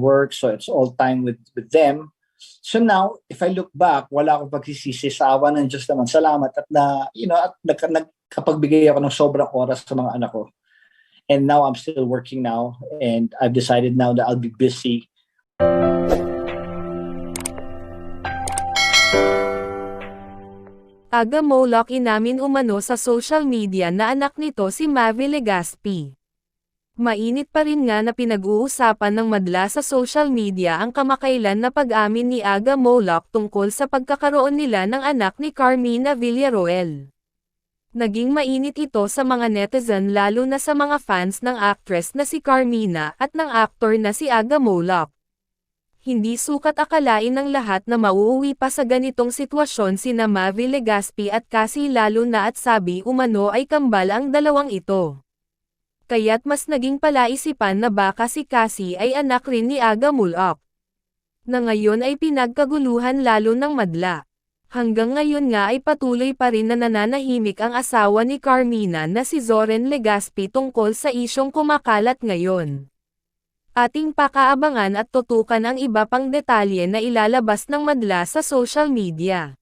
work, so it's all time with with them. So now, if I look back, wala akong pagsisisi sa awa ng Diyos naman. Salamat at na, you know, at nag, nagkapagbigay ako ng sobrang oras sa mga anak ko. And now I'm still working now and I've decided now that I'll be busy Aga Moloch inamin umano sa social media na anak nito si Mavi Legaspi. Mainit pa rin nga na pinag-uusapan ng madla sa social media ang kamakailan na pag-amin ni Aga Moloch tungkol sa pagkakaroon nila ng anak ni Carmina Villaroel. Naging mainit ito sa mga netizen lalo na sa mga fans ng actress na si Carmina at ng actor na si Aga Moloch. Hindi sukat akalain ng lahat na mauuwi pa sa ganitong sitwasyon sina Mavi Legaspi at Cassie lalo na at sabi umano ay kambal ang dalawang ito. Kaya't mas naging palaisipan na baka si Cassie ay anak rin ni Aga Mulok. Na ngayon ay pinagkaguluhan lalo ng madla. Hanggang ngayon nga ay patuloy pa rin na nananahimik ang asawa ni Carmina na si Zoren Legaspi tungkol sa isyong kumakalat ngayon. Ating pakaabangan at tutukan ang iba pang detalye na ilalabas ng madla sa social media.